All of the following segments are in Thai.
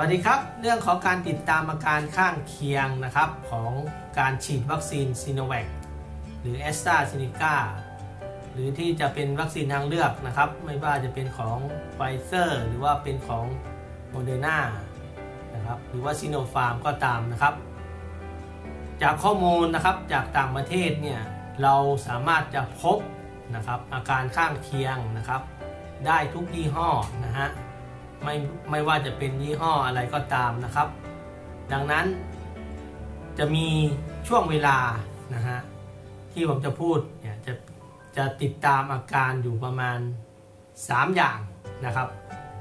วัสดีครับ เรื่องของการติดตามอาการข้างเคียงนะครับของการฉีดวัคซีนซีโนแวคหรือแอสตราเซเนกาหรือที่จะเป็นวัคซีนทางเลือกนะครับ ไม่ว่าจะเป็นของไฟเซอร์หรือว่าเป็นของโมเดอร์นานะครับหรือว่าซีโนฟาร์มก็ตามนะครับ จากข้อมูลนะครับจากต่างประเทศเนี่ยเราสามารถจะพบนะครับอาการข้างเคียงนะครับ ได้ทุกยี่ห้อนะฮะ ไม่ไม่ว่าจะเป็นยี่ห้ออะไรก็ตามนะครับ ดังนั้นจะมีช่วงเวลานะฮะที่ผมจะพูดเนี่ยจะจะติดตามอาการอยู่ประมาณ 3 อย่างนะครับ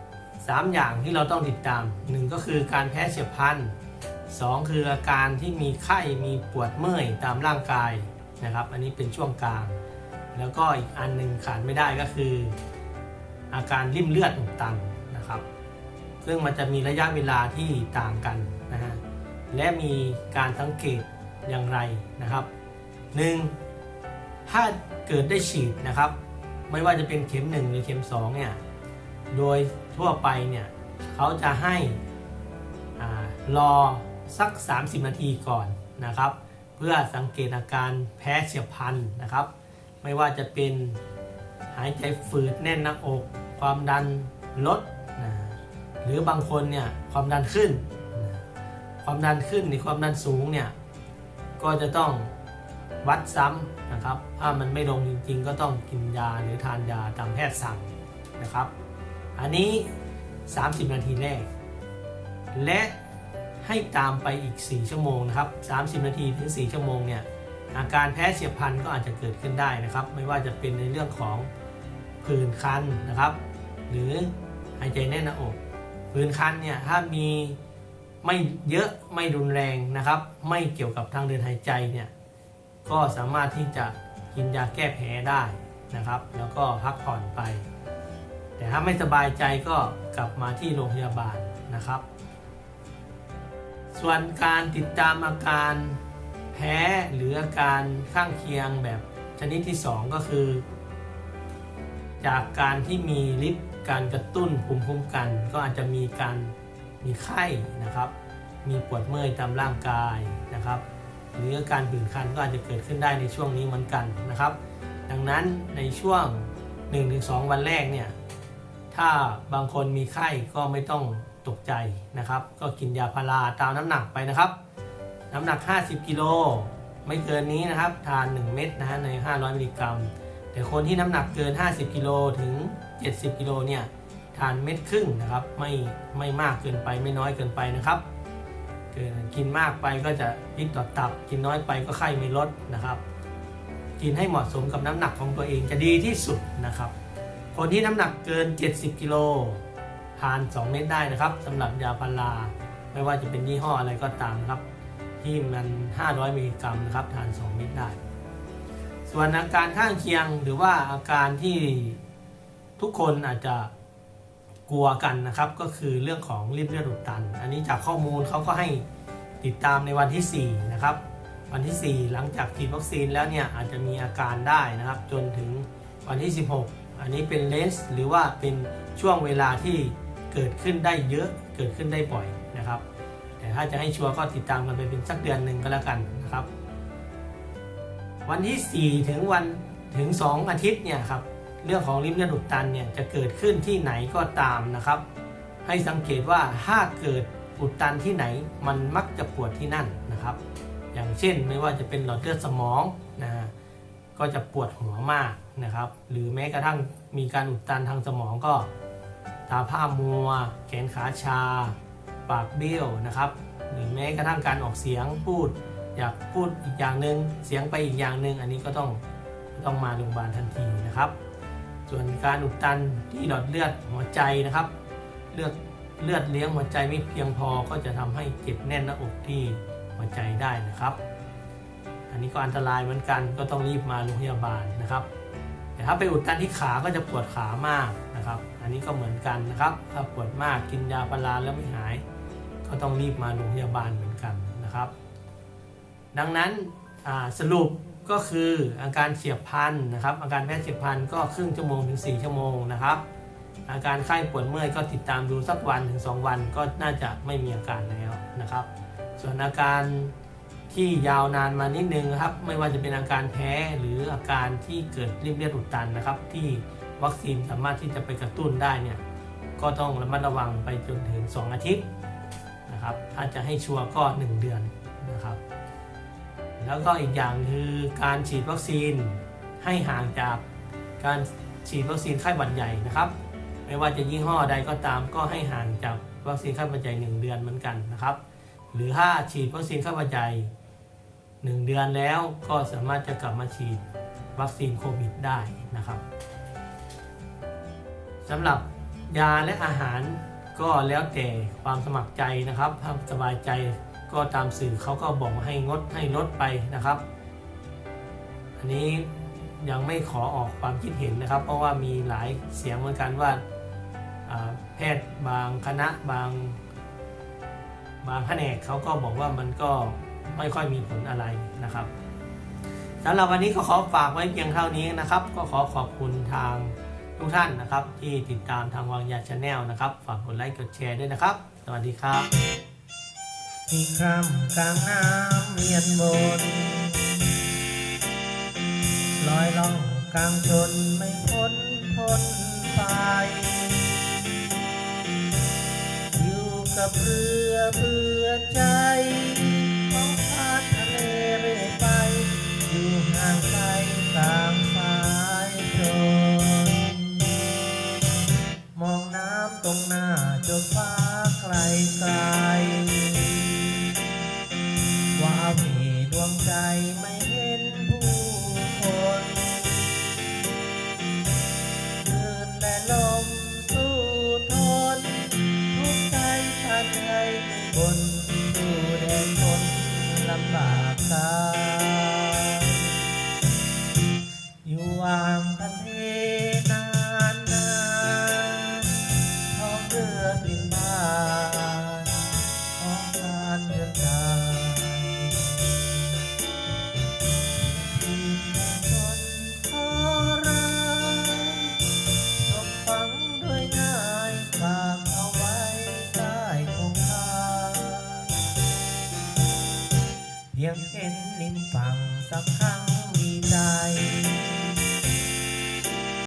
3 อย่างที่เราต้องติดตาม 1 ก็คือการแพ้เฉียบพลันสองคืออาการที่มีไข้มีปวดเมื่อยตามร่างกายนะครับ อันนี้เป็นช่วงกลาง แล้วก็อีกอันหนึ่งขาดไม่ได้ก็คือ อาการริ่มเลือดอุดตัน นะครับ ซึ่งมันจะมีระยะเวลาที่ต่างกันนะฮะและมีการสังเกตอย่างไรนะครับ 1. ถ้าเกิดได้ฉีดนะครับ ไม่ว่าจะเป็นเข็ม 1 หรือเข็ม2เนี่ยโดยทั่วไปเนี่ยเขาจะให้อรอสัก 30 นาทีก่อนนะครับ เพื่อสังเกตอาการแพ้เฉียบพลันนะครับ ไม่ว่าจะเป็นหายใจฝืดแน่นหน้าอก ความดันลด หรือบางคนเนี่ยความดันขึ้น ความดันขึ้นหรือความดันสูงเนี่ยก็จะต้องวัดซ้ำนะครับ ถ้ามันไม่ลงจริงๆ ก็ต้องกินยาหรือทานยาตามแพทย์สั่งนะครับ อันนี้ 30 นาทีแรก และให้ตามไปอีก 4 ชั่วโมงนะครับ 30 นาทีถึง 4 ชั่วโมงเนี่ยอาการแพ้เฉียบพลันก็อาจจะเกิดขึ้นได้นะครับ ไม่ว่าจะเป็นในเรื่องของผื่นคันนะครับ หรือหายใจแน่นหน้าอก ผื่นคันเนี่ยถ้ามีไม่เยอะไม่รุนแรงนะครับ ไม่เกี่ยวกับทางเดินหายใจเนี่ยก็สามารถที่จะกินยาแก้แพ้ได้นะครับ แล้วก็พักผ่อนไป แต่ถ้าไม่สบายใจก็กลับมาที่โรงพยาบาลนะครับ ส่วนการติดตามอาการแพ้หรืออาการข้างเคียงแบบชนิดที่ 2 ก็คือ จากการที่มีฤทธิ์ การกระตุ้นภูมิคุ้มกัน ก็อาจจะมีการมีไข้นะครับ มีปวดเมื่อยตามร่างกายนะครับ หรืออาการผื่นคันก็อาจจะเกิดขึ้นได้ในช่วงนี้เหมือนกันนะครับ ดังนั้นในช่วง 1-2 วันแรกเนี่ยถ้าบางคนมีไข้ก็ไม่ต้องตกใจนะครับ ก็กินยาพาราตามน้ำหนักไปนะครับ น้ำหนัก 50 กิโลไม่เกินนี้นะครับ ทาน 1 เม็ดนะฮะใน 500 มิลลิกรัม แต่คนที่น้ำหนักเกิน 50กิโลถึง 70กิโลเนี่ยทานเม็ดครึ่งนะครับ ไม่ไม่มากเกินไปไม่น้อยเกินไปนะครับเกินกินมากไปก็จะพิษต่อตับ กินน้อยไปก็ไข้ไม่ลดนะครับ กินให้เหมาะสมกับน้ำหนักของตัวเองจะดีที่สุดนะครับ คนที่น้ำหนักเกิน 70กิโลทาน 2 เม็ดได้นะครับสำหรับยาพาราไม่ว่าจะเป็นยี่ห้ออะไรก็ตามนะครับ ที่มัน 500มิลลิกรัมนะครับทาน 2 เม็ดได้ ส่วนอาการข้างเคียงหรือว่าอาการที่ทุกคนอาจจะกลัวกันนะครับ ก็คือเรื่องของริ่มเลือดอุดตัน อันนี้จากข้อมูลเขาก็ให้ติดตามในวันที่ 4 นะครับ วันที่ 4 หลังจากฉีดวัคซีนแล้วเนี่ยอาจจะมีอาการได้นะครับ จนถึงวันที่ 16 อันนี้เป็นเลนส์หรือว่าเป็นช่วงเวลาที่เกิดขึ้นได้เยอะเกิดขึ้นได้บ่อยนะครับ แต่ถ้าจะให้ชัวร์ก็ติดตามกันไปเป็นสักเดือนหนึ่งก็แล้วกันนะครับ วันที่ 4 ถึงวันถึง 2 อาทิตย์เนี่ยครับเรื่องของริมเลือดอุดตันเนี่ยจะเกิดขึ้นที่ไหนก็ตามนะครับ ให้สังเกตว่าถ้าเกิดอุดตันที่ไหนมันมักจะปวดที่นั่นนะครับ อย่างเช่นไม่ว่าจะเป็นหลอดเลือดสมองนะฮะก็จะปวดหัวมากนะครับ หรือแม้กระทั่งมีการอุดตันทางสมองก็ตาผ้ามัว แขนขาชา ปากเบี้ยวนะครับ หรือแม้กระทั่งการออกเสียงพูด อยากพูดอีกอย่างหนึ่งเสียงไปอีกอย่างหนึ่งอันนี้ก็ต้องต้องมาโรงพยาบาลทันทีนะครับ ส่วนการอุดตันที่หลอดเลือดหัวใจนะครับเลือดเลือดเลี้ยงหัวใจไม่เพียงพอก็จะทำให้เจ็บแน่นหน้าอกที่หัวใจได้นะครับ อันนี้ก็อันตรายเหมือนกันก็ต้องรีบมาโรงพยาบาลนะครับ แต่ถ้าไปอุดตันที่ขาก็จะปวดขามากนะครับ อันนี้ก็เหมือนกันนะครับ ถ้าปวดมากกินยาพาราแล้วไม่หาย ก็ต้องรีบมาโรงพยาบาลเหมือนกันนะครับ ดังนั้นสรุปก็คืออาการเฉียบพลันนะครับอาการแพ้เฉียบพลันก็ครึ่งชั่วโมงถึง 4 ชั่วโมงนะครับอาการไข้ปวดเมื่อยก็ติดตามดูสักวันถึง 2 วันก็น่าจะไม่มีอาการแล้วนะครับ ส่วนอาการที่ยาวนานมานิดนึงครับไม่ว่าจะเป็นอาการแพ้หรืออาการที่เกิดริ่มเลือดอุดตันนะครับ ที่วัคซีนสามารถที่จะไปกระตุ้นได้เนี่ยก็ต้องระมัดระวังไปจนถึง 2 อาทิตย์นะครับถ้าจะให้ชัวร์ก็ 1 เดือนนะครับ แล้วก็อีกอย่างคือการฉีดวัคซีนให้ห่างจากการฉีดวัคซีนไข้หวัดใหญ่นะครับ ไม่ว่าจะยี่ห้อใดก็ตามก็ให้ห่างจากวัคซีนไข้หวัดใหญ่ 1 เดือนเหมือนกันนะครับ หรือถ้าฉีดวัคซีนไข้หวัดใหญ่1เดือนแล้วก็สามารถจะกลับมาฉีดวัคซีนโควิดได้นะครับสำหรับยาและอาหารก็แล้วแต่ความสมัครใจนะครับถ้าสบายใจ ก็ตามสื่อเขาก็บอกให้งดให้ลดไปนะครับ อันนี้ยังไม่ขอออกความคิดเห็นนะครับ เพราะว่ามีหลายเสียงเหมือนกันว่าาแพทย์บางคณะบางบางแผนกเขาก็บอกว่ามันก็ไม่ค่อยมีผลอะไรนะครับสำหรับวันนี้ก็ขอฝากไว้เพียงเท่านี้นะครับ ก็ขอขอบคุณทางทุกท่านนะครับ ที่ติดตามทางวางยาชาแนลนะครับ ฝากกดไลค์กดแชร์ด้วยนะครับ สวัสดีครับ ที่คำกลางน้ำเมียนบนลอยล่องกลางชนไม่พ้นพ้นไปอยู่กับเรือเพื่อใจมองผ่านทะเลเรื่อยไปอยู่ห่างไกลกลางสายชนมองน้ำตรงหน้าจนฟ้าไกลไกล เพี